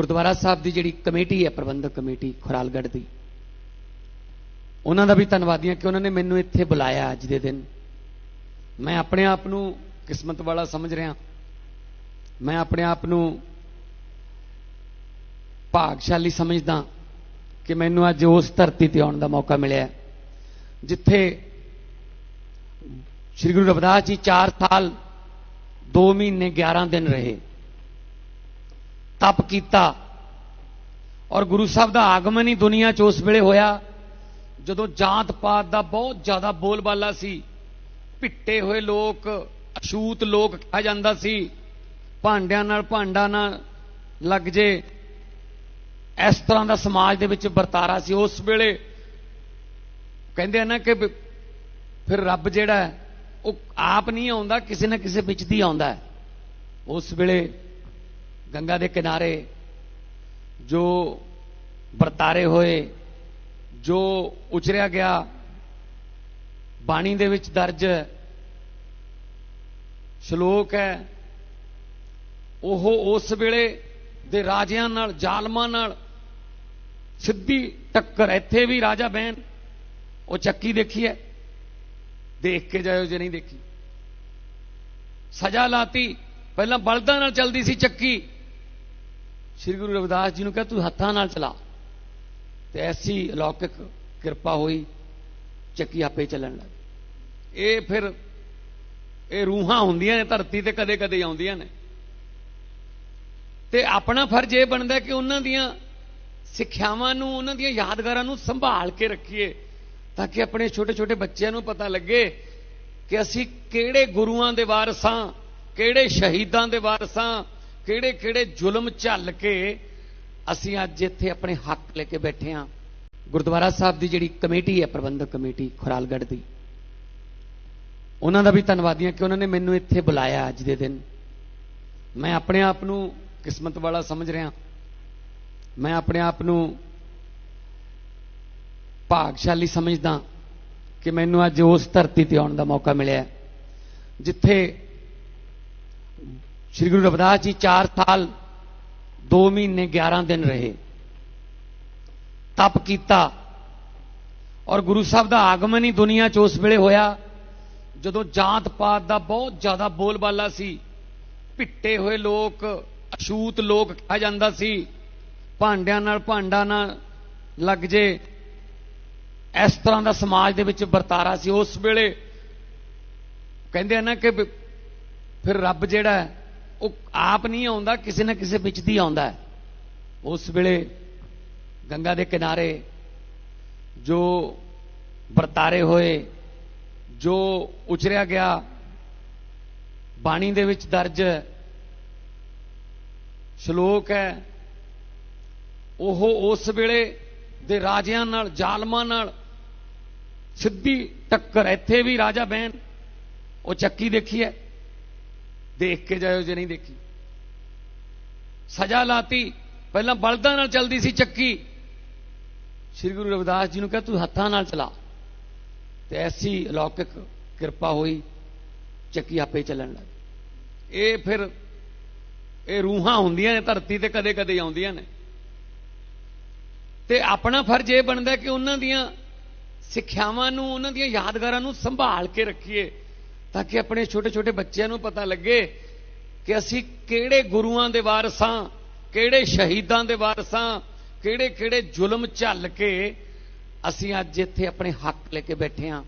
ਗੁਰਦੁਆਰਾ ਸਾਹਿਬ ਦੀ ਜਿਹੜੀ ਕਮੇਟੀ ਹੈ, ਪ੍ਰਬੰਧਕ ਕਮੇਟੀ ਖੁਰਾਲਗੜ੍ਹ ਦੀ, ਉਹਨਾਂ ਦਾ ਵੀ ਧੰਨਵਾਦੀ ਹਾਂ ਕਿ ਉਹਨਾਂ ਨੇ ਮੈਨੂੰ ਇੱਥੇ ਬੁਲਾਇਆ ਅੱਜ ਦੇ ਦਿਨ। ਮੈਂ ਆਪਣੇ ਆਪ ਨੂੰ ਕਿਸਮਤ ਵਾਲਾ ਸਮਝ ਰਿਹਾ। ਮੈਂ ਆਪਣੇ ਆਪ ਨੂੰ ਭਾਗਸ਼ਾਲੀ ਸਮਝਦਾ ਕਿ ਮੈਨੂੰ ਅੱਜ ਉਸ ਧਰਤੀ ਤੇ ਆਉਣ ਦਾ ਮੌਕਾ ਮਿਲਿਆ ਜਿੱਥੇ ਸ੍ਰੀ ਗੁਰੂ ਰਵਿਦਾਸ ਜੀ 4 ਸਾਲ 2 ਮਹੀਨੇ 11 ਦਿਨ ਰਹੇ। ਤਪ ਕੀਤਾ। ਔਰ ਗੁਰੂ ਸਾਹਿਬ ਦਾ ਆਗਮਨ ਹੀ ਦੁਨੀਆ 'ਚ ਉਸ ਵੇਲੇ ਹੋਇਆ, ਜਦੋਂ ਜਾਤ ਪਾਤ ਦਾ ਬਹੁਤ ਜ਼ਿਆਦਾ ਬੋਲਬਾਲਾ ਸੀ। ਭਿੱਟੇ ਹੋਏ ਲੋਕ, ਅਛੂਤ ਲੋਕ ਕਿਹਾ ਜਾਂਦਾ ਸੀ। ਭਾਂਡਿਆਂ ਨਾਲ ਭਾਂਡਾ ਨਾ ਲੱਗ ਜੇ। ਇਸ ਤਰ੍ਹਾਂ ਦਾ ਸਮਾਜ ਦੇ ਵਿੱਚ ਵਰਤਾਰਾ ਸੀ। ਉਸ ਵੇਲੇ ਕਹਿੰਦੇ ਆ ਨਾ ਕਿ ਫਿਰ ਰੱਬ ਜਿਹੜਾ ਉਹ ਆਪ ਨਹੀਂ ਆਉਂਦਾ, ਕਿਸੇ ਨਾ ਕਿਸੇ ਵਿੱਚ ਦੀ ਆਉਂਦਾ ਉਸ ਵੇਲੇ ਗੰਗਾ ਦੇ ਕਿਨਾਰੇ ਜੋ ਵਰਤਾਰੇ ਹੋਏ, ਜੋ ਉਚਰਿਆ ਗਿਆ, ਬਾਣੀ ਦੇ ਵਿੱਚ ਦਰਜ ਸ਼ਲੋਕ ਹੈ, ਉਹ ਉਸ ਵੇਲੇ ਦੇ ਰਾਜਿਆਂ ਨਾਲ, ਜ਼ਾਲਮਾਂ ਨਾਲ ਸਿੱਧੀ ਟੱਕਰ, ਇੱਥੇ ਵੀ ਰਾਜਾ ਬਹਿਨ ਉਹ ਚੱਕੀ ਦੇਖੀ ਹੈ, ਦੇਖ ਕੇ ਜਾਇਓ ਜੇ ਨਹੀਂ ਦੇਖੀ। ਸਜ਼ਾ ਲਾਤੀ, ਪਹਿਲਾਂ ਬਲਦਾਂ ਨਾਲ ਚੱਲਦੀ ਸੀ ਚੱਕੀ ਸ੍ਰੀ ਗੁਰੂ ਰਵਿਦਾਸ ਜੀ ਨੂੰ ਕਿਹਾ, ਤੂੰ ਹੱਥਾਂ ਨਾਲ ਚਲਾ। ਤੇ ਐਸੀ ਅਲੌਕਿਕ ਕਿਰਪਾ ਹੋਈ, ਚੱਕੀ ਆਪੇ ਚੱਲਣ ਲੱਗ ਇਹ ਫਿਰ, ਇਹ ਰੂਹਾਂ ਹੁੰਦੀਆਂ ਨੇ, ਧਰਤੀ ਤੇ ਕਦੇ ਕਦੇ ਆਉਂਦੀਆਂ ਨੇ। ਤੇ ਆਪਣਾ ਫਰਜ਼ ਇਹ ਬਣਦਾ ਕਿ ਉਹਨਾਂ ਦੀਆਂ ਸਿੱਖਿਆਵਾਂ ਨੂੰ, ਉਹਨਾਂ ਦੀਆਂ ਯਾਦਗਾਰਾਂ ਨੂੰ ਸੰਭਾਲ ਕੇ ਰੱਖੀਏ, ਤਾਂ ਕਿ ਆਪਣੇ ਛੋਟੇ ਛੋਟੇ ਬੱਚਿਆਂ ਨੂੰ ਪਤਾ ਲੱਗੇ ਕਿ ਅਸੀਂ ਕਿਹੜੇ ਗੁਰੂਆਂ ਦੇ ਵਾਰਸਾਂ, ਕਿਹੜੇ ਸ਼ਹੀਦਾਂ ਦੇ ਵਾਰਸਾਂ ਕਿਹੜੇ ਕਿਹੜੇ ਜ਼ੁਲਮ ਝੱਲ ਕੇ ਅਸੀਂ ਅੱਜ ਇੱਥੇ ਆਪਣੇ ਹੱਕ ਲੈ ਕੇ ਬੈਠੇ ਹਾਂ। ਗੁਰਦੁਆਰਾ ਸਾਹਿਬ ਦੀ ਜਿਹੜੀ ਕਮੇਟੀ ਹੈ, ਪ੍ਰਬੰਧਕ ਕਮੇਟੀ ਖੁਰਾਲਗੜ੍ਹ ਦੀ। ਉਹਨਾਂ ਦਾ ਵੀ ਧੰਨਵਾਦੀ ਹਾਂ ਕਿ ਉਹਨਾਂ ਨੇ ਮੈਨੂੰ ਇੱਥੇ ਬੁਲਾਇਆ ਅੱਜ ਦੇ ਦਿਨ। ਮੈਂ ਆਪਣੇ ਆਪ ਨੂੰ ਕਿਸਮਤ ਵਾਲਾ ਸਮਝ ਰਿਹਾ। ਮੈਂ ਆਪਣੇ ਆਪ ਨੂੰ ਭਾਗਸ਼ਾਲੀ ਸਮਝਦਾ ਕਿ ਮੈਨੂੰ ਅੱਜ ਉਸ ਧਰਤੀ ਤੇ ਆਉਣ ਦਾ ਮੌਕਾ ਮਿਲਿਆ ਜਿੱਥੇ ਸ੍ਰੀ ਗੁਰੂ ਰਵਿਦਾਸ ਜੀ 4 ਸਾਲ 2 ਮਹੀਨੇ 11 ਦਿਨ ਰਹੇ। ਤਪ ਕੀਤਾ ਔਰ ਗੁਰੂ ਸਾਹਿਬ ਦਾ ਆਗਮਨ ਹੀ ਦੁਨੀਆ 'ਚ ਉਸ ਵੇਲੇ ਹੋਇਆ, ਜਦੋਂ ਜਾਤ ਪਾਤ ਦਾ ਬਹੁਤ ਜ਼ਿਆਦਾ ਬੋਲਬਾਲਾ ਸੀ। ਭਿੱਟੇ ਹੋਏ ਲੋਕ, ਅਛੂਤ ਲੋਕ ਕਿਹਾ ਜਾਂਦਾ ਸੀ। ਭਾਂਡਿਆਂ ਨਾਲ ਭਾਂਡਾ ਨਾ ਲੱਗ ਜੇ। ਇਸ ਤਰ੍ਹਾਂ ਦਾ ਸਮਾਜ ਦੇ ਵਿੱਚ ਵਰਤਾਰਾ ਸੀ। ਉਸ ਵੇਲੇ ਕਹਿੰਦੇ ਆ ਨਾ ਕਿ ਫਿਰ ਰੱਬ ਜਿਹੜਾ ਉਹ ਆਪ ਨਹੀਂ ਆਉਂਦਾ, ਕਿਸੇ ਨਾ ਕਿਸੇ ਵਿੱਚ ਦੀ ਆਉਂਦਾ ਉਸ ਵੇਲੇ ਗੰਗਾ ਦੇ ਕਿਨਾਰੇ ਜੋ ਵਰਤਾਰੇ ਹੋਏ, ਜੋ ਉਚਰਿਆ ਗਿਆ, ਬਾਣੀ ਦੇ ਵਿੱਚ ਦਰਜ ਸ਼ਲੋਕ ਹੈ, ਉਹ ਉਸ ਵੇਲੇ ਦੇ ਰਾਜਿਆਂ ਨਾਲ, ਜ਼ਾਲਮਾਂ ਨਾਲ ਸਿੱਧੀ ਟੱਕਰ, ਇੱਥੇ ਵੀ ਰਾਜਾ ਬਹਿਨ ਉਹ ਚੱਕੀ ਦੇਖੀ ਹੈ। ਦੇਖ ਕੇ ਜਾਇਓ ਜੇ ਨਹੀਂ ਦੇਖੀ। ਸਜ਼ਾ ਲਾਤੀ, ਪਹਿਲਾਂ ਬਲਦਾਂ ਨਾਲ ਚੱਲਦੀ ਸੀ ਚੱਕੀ। ਸ੍ਰੀ ਗੁਰੂ ਰਵਿਦਾਸ ਜੀ ਨੂੰ ਕਿਹਾ, ਤੂੰ ਹੱਥਾਂ ਨਾਲ ਚਲਾ। ਤੇ ਐਸੀ ਅਲੌਕਿਕ ਕਿਰਪਾ ਹੋਈ, ਚੱਕੀ ਆਪੇ ਚੱਲਣ ਲੱਗ ਇਹ ਫਿਰ, ਇਹ ਰੂਹਾਂ ਹੁੰਦੀਆਂ ਨੇ, ਧਰਤੀ ਤੇ ਕਦੇ ਕਦੇ ਆਉਂਦੀਆਂ ਨੇ। ਤੇ ਆਪਣਾ ਫਰਜ਼ ਇਹ ਬਣਦਾ ਕਿ ਉਹਨਾਂ ਦੀਆਂ ਸਿੱਖਿਆਵਾਂ ਨੂੰ, ਉਹਨਾਂ ਦੀਆਂ ਯਾਦਗਾਰਾਂ ਨੂੰ ਸੰਭਾਲ ਕੇ ਰੱਖੀਏ। ਤਾਂ ਕਿ ਆਪਣੇ ਛੋਟੇ ਛੋਟੇ ਬੱਚਿਆਂ ਨੂੰ ਪਤਾ ਲੱਗੇ ਕਿ ਅਸੀਂ ਕਿਹੜੇ ਗੁਰੂਆਂ ਦੇ ਵਾਰਸਾਂ ਕਿਹੜੇ ਸ਼ਹੀਦਾਂ ਦੇ ਵਾਰਸਾਂ ਕਿਹੜੇ ਕਿਹੜੇ ਜ਼ੁਲਮ ਝੱਲ ਕੇ ਅਸੀਂ ਅੱਜ ਇੱਥੇ ਆਪਣੇ ਹੱਕ ਲੈ ਕੇ ਬੈਠੇ ਹਾਂ।